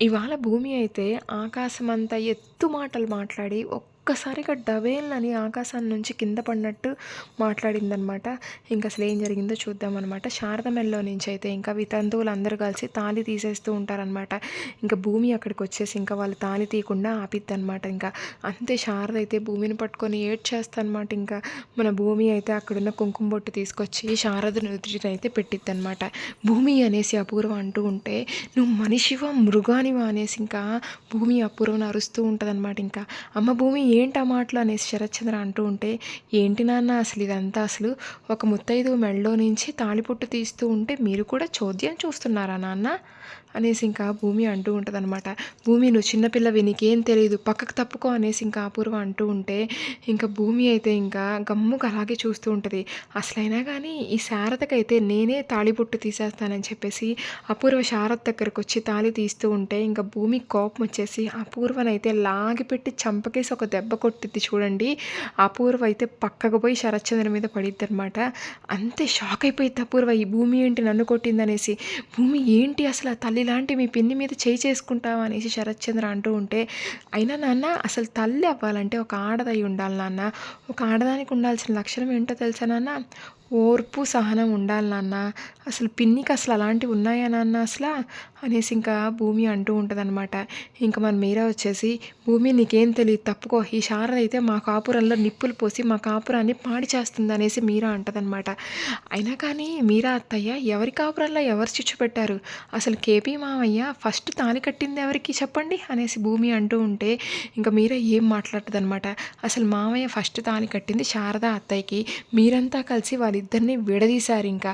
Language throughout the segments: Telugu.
ఇవాళ భూమి అయితే ఆకాశమంత ఎత్తు మాటలు మాట్లాడి ఒక్కసారిగా డబేల్‌నని ఆకాశం నుంచి కింద పడినట్టు మాట్లాడిందనమాట. ఇంకా అసలు ఏం జరిగిందో చూద్దామన్నమాట శారదమెల్లో నుంచి అయితే ఇంకా వితంతువులందరూ కలిసి తాళి తీసేస్తూ ఉంటారనమాట. ఇంకా భూమి అక్కడికి వచ్చేసి ఇంకా వాళ్ళు తాళి తీయకుండా ఆపిద్దనమాట ఇంకా. అంతే శారద అయితే భూమిని పట్టుకొని ఏడ్చేస్తదనమాట ఇంకా. మన భూమి అయితే అక్కడున్న కుంకుమ బొట్టు తీసుకొచ్చి శారద నుదుటినైతే పెట్టిద్దనమాట. భూమి అనేసి అపూర్వ అంటూ ఉంటే నువ్వు మనిషివా మృగానివా అనేసి ఇంకా భూమి అపూర్వం అరుస్తూ ఉంటుందన్నమాట ఇంకా. అమ్మ భూమి ఏంటి ఆ మాటలు అనేసి శరత్చంద్ర అంటూ ఉంటే ఏంటి నాన్న అసలు ఇదంతా? అసలు ఒక ముత్తైదు మెడలో నుంచి తాళిపొట్టు తీస్తూ ఉంటే మీరు కూడా చోద్యం చూస్తున్నారా నాన్న? అనేసి ఇంకా భూమి అంటూ ఉంటదనమాట. భూమి నువ్వు చిన్నపిల్లవి నీకేం తెలియదు పక్కకు తప్పుకో అనేసి ఇంకా అపూర్వ అంటూ ఉంటే ఇంకా భూమి అయితే ఇంకా గమ్ముకు అలాగే చూస్తూ ఉంటుంది. అసలైనా కానీ ఈ శారదకైతే నేనే తాళిబొట్టు తీసేస్తానని చెప్పేసి అపూర్వ శారద దగ్గరకొచ్చి తాళి తీస్తూ ఉంటే ఇంకా భూమికి కోపం వచ్చేసి అపూర్వనైతే లాగిపెట్టి చంపకేసి ఒక దెబ్బ దెబ్బ కొట్టిద్ది చూడండి. అపూర్వ అయితే పక్కకు పోయి శరత్చంద్ర మీద పడిద్దనమాట. అంతే షాక్ అయిపోయింది అపూర్వ ఈ భూమి ఏంటి నన్ను కొట్టిందనేసి. భూమి ఏంటి అసలు ఆ తల్లి లాంటి మీ పిన్ని మీద చేయి చేసుకుంటావా అనేసి శరత్చంద్ర అంటూ ఉంటే అయినా నాన్న అసలు తల్లి అవ్వాలంటే ఒక ఆడదై ఉండాలి నాన్న. ఒక ఆడదానికి ఉండాల్సిన లక్షణం ఏంటో తెలుసా నాన్న? ఓర్పు, సహనం ఉండాలి నాన్న. అసలు పిన్నికి అసలు అలాంటివి ఉన్నాయా నాన్న అసలా? అనేసి ఇంకా భూమి అంటూ ఉంటుందన్నమాట ఇంక మన మీరా వచ్చేసి భూమి నీకేం తెలీదు తప్పుకో. ఈ శారద అయితే మా కాపురంలో నిప్పులు పోసి మా కాపురాన్ని పాడి చేస్తుంది అనేసి మీరా అంటదనమాట. అయినా కానీ మీరా అత్తయ్య ఎవరి కాపురంలో ఎవరు చిచ్చు పెట్టారు? అసలు కేపీ మామయ్య ఫస్ట్ తాళి కట్టింది ఎవరికి చెప్పండి అనేసి భూమి అంటూ ఉంటే ఇంక మీరా ఏం మాట్లాడదనమాట. అసలు మామయ్య ఫస్ట్ తాళి కట్టింది శారద అత్తయ్యకి. మీరంతా కలిసి వాళ్ళిద్దరిని విడదీశారింక.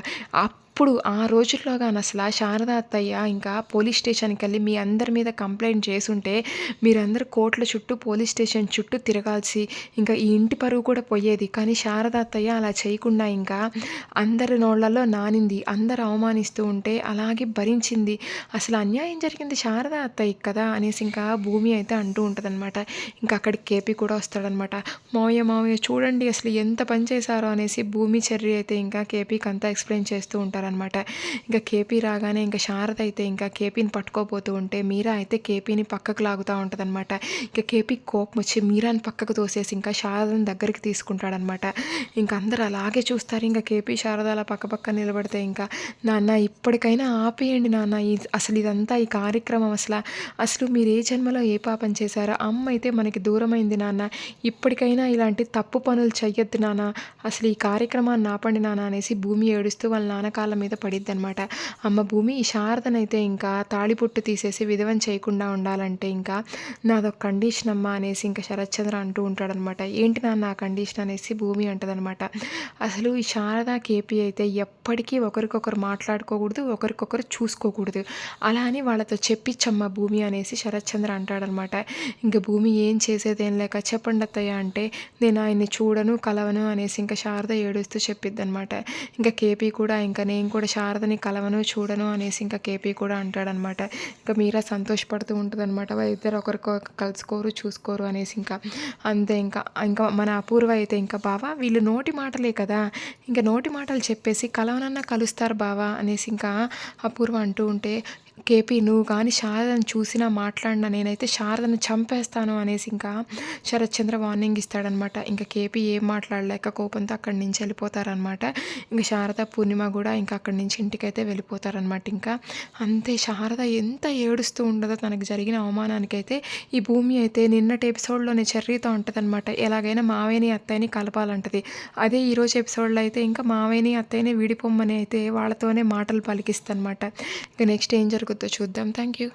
అప్పుడు ఆ రోజుల్లో గాని అసల శారద అత్తయ్య ఇంకా పోలీస్ స్టేషన్కి వెళ్ళి మీ అందరి మీద కంప్లైంట్ చేసుంటే మీరందరూ కోట్ల చుట్టూ పోలీస్ స్టేషన్ చుట్టూ తిరగాల్సి ఇంకా ఈ ఇంటి పరువు కూడా పోయేది. కానీ శారద అత్తయ్య అలా చేయకుండా ఇంకా అందరి నోళ్ళలో నానింది. అందరు అవమానిస్తూ ఉంటే అలాగే భరించింది. అసలు అన్యాయం జరిగింది శారద అత్తయ్య కదా! అనేసి ఇంకా భూమి అయితే అంటూ ఉంటుందన్నమాట ఇంకా అక్కడికి కేపీ కూడా వస్తాడనమాట. మావయ్య మావయ్య చూడండి అసలు ఎంత పని చేశారో అనేసి భూమి, చర్య అయితే ఇంకా కేపీకి అంతా ఎక్స్‌ప్లెయిన్ చేస్తూ ఉంటారు ఉంటారనమాట. ఇంకా కేపీ రాగానే ఇంకా శారద అయితే ఇంకా కేపీని పట్టుకోబోతూ ఉంటే మీరా అయితే కేపీని పక్కకు లాగుతూ ఉంటుందన్నమాట ఇంకా కేపీ కోపం వచ్చి మీరాని పక్కకు తోసేసి ఇంకా శారదని దగ్గరికి తీసుకుంటాడనమాట. ఇంక అందరూ అలాగే చూస్తారు. ఇంకా కేపీ, శారద అలా పక్క పక్క నిలబడితే ఇంకా నాన్న ఇప్పటికైనా ఆపేయండి నాన్న. ఈ అసలు ఇదంతా ఈ కార్యక్రమం అసలు అసలు మీరు ఏ జన్మలో ఏ పాపం చేశారో అమ్మ అయితే మనకి దూరమైంది నాన్న. ఇప్పటికైనా ఇలాంటి తప్పు పనులు చెయ్యొద్దు నాన్న. అసలు ఈ కార్యక్రమాన్ని ఆపండి నాన్న అనేసి భూమి ఏడుస్తూ వాళ్ళ నాన్నకాల మీద మీద పడిద్దనమాట. అమ్మ భూమి ఈ శారదనైతే ఇంకా తాళిపొట్టు తీసేసి విధవం చేయకుండా ఉండాలంటే ఇంకా నాదొక కండిషన్ అమ్మ అనేసి ఇంకా శరత్చంద్ర అంటూ ఉంటాడనమాట. ఏంటి నాన్న నా కండిషన్ అనేసి భూమి అంటదనమాట. అసలు ఈ శారద, కేపీ అయితే ఎప్పటికీ ఒకరికొకరు మాట్లాడుకోకూడదు. ఒకరికొకరు చూసుకోకూడదు. అలా అని వాళ్ళతో చెప్పించమ్మా భూమి అనేసి శరత్చంద్ర అంటాడనమాట. ఇంకా భూమి ఏం చేసేదేం లేక చెప్పండి అత్తయ్య అంటే నేను ఆయన్ని చూడను, కలవను అనేసి ఇంకా శారద ఏడుస్తూ చెప్పిద్ది అనమాట ఇంకా కేపీ కూడా ఇంకా నేను కూడా శారదని కలవను, చూడను అనేసి ఇంకా కేపీ కూడా అంటాడనమాట. ఇంకా మీరా సంతోషపడుతూ ఉంటదనమాట. వాళ్ళిద్దరు ఒకరికి కలుసుకోరు, చూసుకోరు అనేసి ఇంకా. అంతే ఇంకా. ఇంకా మన అపూర్వ అయితే ఇంకా బావ వీళ్ళు నోటి మాటలే కదా! ఇంకా నోటి మాటలు చెప్పేసి కలవనన్నా కలుస్తారు బావ అనేసి ఇంకా అపూర్వ అంటూ ఉంటే కేపీ నువ్వు కానీ శారదను చూసినా, మాట్లాడినా నేనైతే శారదను చంపేస్తాను అనేసి ఇంకా శరత్చంద్ర వార్నింగ్ ఇస్తాడనమాట. ఇంకా కేపీ ఏం మాట్లాడలేక కోపంతో అక్కడి నుంచి వెళ్ళిపోతారనమాట. ఇంక శారద, పూర్ణిమ కూడా ఇంకా అక్కడి నుంచి ఇంటికైతే వెళ్ళిపోతారనమాట ఇంకా. అంతే శారద ఎంత ఏడుస్తూ ఉండదో తనకు జరిగిన అవమానానికైతే ఈ భూమి అయితే నిన్నటి ఎపిసోడ్‌లోనే చెర్రీతో ఉంటుందన్నమాట ఎలాగైనా మావేని అత్తయ్యని కలపాలంటది. అదే ఈరోజు ఎపిసోడ్‌లో అయితే ఇంకా మావేని అత్తయ్యని విడిపొమ్మని అయితే వాళ్ళతోనే మాటలు పలికిస్తానమాట ఇంకా నెక్స్ట్ ఏం జరుగుద్దో చూద్దాం. Thank you.